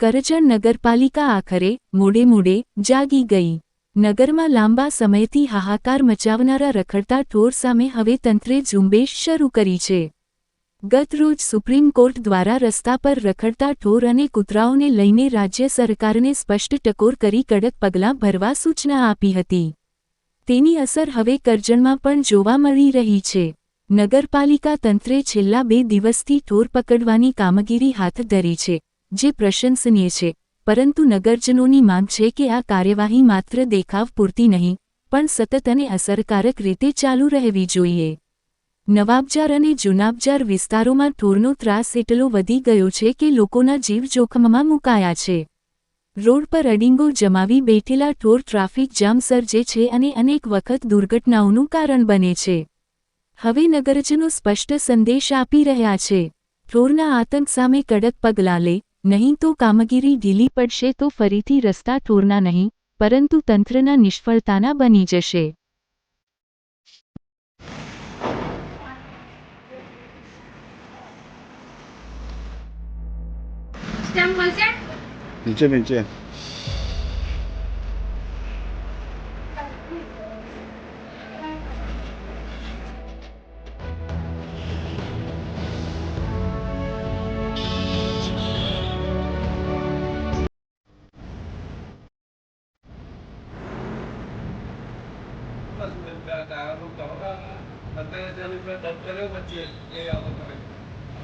કરજણ નગરપાલિકા આખરે મોડે મોડે જાગી ગઈ. નગરમાં લાંબા સમયથી હાહાકાર મચાવનારા રખડતા ઠોર સામે હવે તંત્રે ઝુંબેશ શરૂ કરી છે. ગત રોજ સુપ્રીમ કોર્ટ દ્વારા રસ્તા પર રખડતા ઠોર અને કૂતરાઓને લઈને રાજ્ય સરકારને સ્પષ્ટ ટકોર કરી કડક પગલાં ભરવા સૂચના આપી હતી. તેની અસર હવે કરજણમાં પણ જોવા મળી રહી છે. નગરપાલિકા તંત્રે છેલ્લા બે દિવસથી ઠોર પકડવાની કામગીરી હાથ ધરી છે. જે પ્રશંસનીય છે, પરંતુ નગરજનોની માંગ છે કે આ કાર્યવાહી માત્ર દેખાવ પૂરતી નહીં, પણ સતત અને અસરકારક રીતે ચાલુ રહેવી જોઈએ. નવાબજાર અને જુનાબજાર વિસ્તારોમાં ઢોરનો ત્રાસ એટલો વધી ગયો છે કે લોકોના જીવ જોખમમાં મુકાયા છે. રોડ પર અડિંગો જમાવી બેઠેલા ઢોર ટ્રાફિક જામ સર્જે છે અને અનેક વખત દુર્ઘટનાઓનું કારણ બને છે. હવે નગરજનો સ્પષ્ટ સંદેશ આપી રહ્યા છે. ઢોરના આતંક સામે કડક પગલાં લે નહીં તો કામગીરી ઢીલી પડશે તો ફરીથી રસ્તા ઢોરના નહીં પરંતુ તંત્રના નિષ્ફળતાના બની જશે. નીચે નીચે.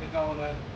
અત્યારે